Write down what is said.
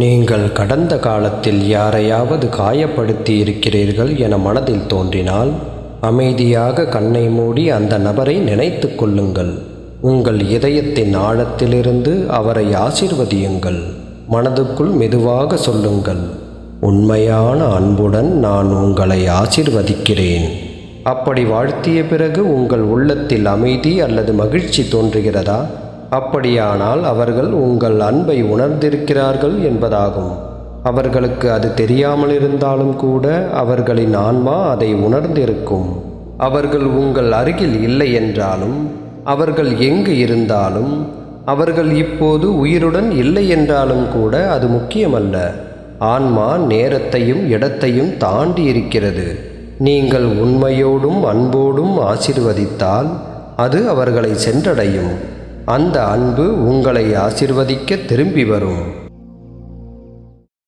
நீங்கள் கடந்த காலத்தில் யாரையாவது காயப்படுத்தி இருக்கிறீர்கள் என மனதில் தோன்றினால் அமைதியாக கண்ணை மூடி அந்த நபரை நினைத்து கொள்ளுங்கள். உங்கள் இதயத்தின் ஆழத்திலிருந்து அவரை ஆசிர்வதியுங்கள். மனதுக்குள் மெதுவாக சொல்லுங்கள் உண்மையான அன்புடன் நான் உங்களை ஆசிர்வதிக்கிறேன். அப்படி வாழ்த்திய பிறகு உங்கள் உள்ளத்தில் அமைதி அல்லது மகிழ்ச்சி தோன்றுகிறதா? அப்படியானால் அவர்கள் உங்கள் அன்பை உணர்ந்திருக்கிறார்கள் என்பதாகும். அவர்களுக்கு அது தெரியாமல் இருந்தாலும் கூட அவர்களின் ஆன்மா அதை உணர்ந்திருக்கும். அவர்கள் உங்கள் அருகில் இல்லை என்றாலும் அவர்கள் எங்கு இருந்தாலும் அவர்கள் இப்போது உயிருடன் இல்லை என்றாலும் கூட அது முக்கியமல்ல. ஆன்மா நேரத்தையும் இடத்தையும் தாண்டி இருக்கிறது. நீங்கள் உண்மையோடும் அன்போடும் ஆசிர்வதித்தால் அது அவர்களை சென்றடையும். அந்த அன்பு உங்களை ஆசிர்வதிக்க திரும்பி வரும்.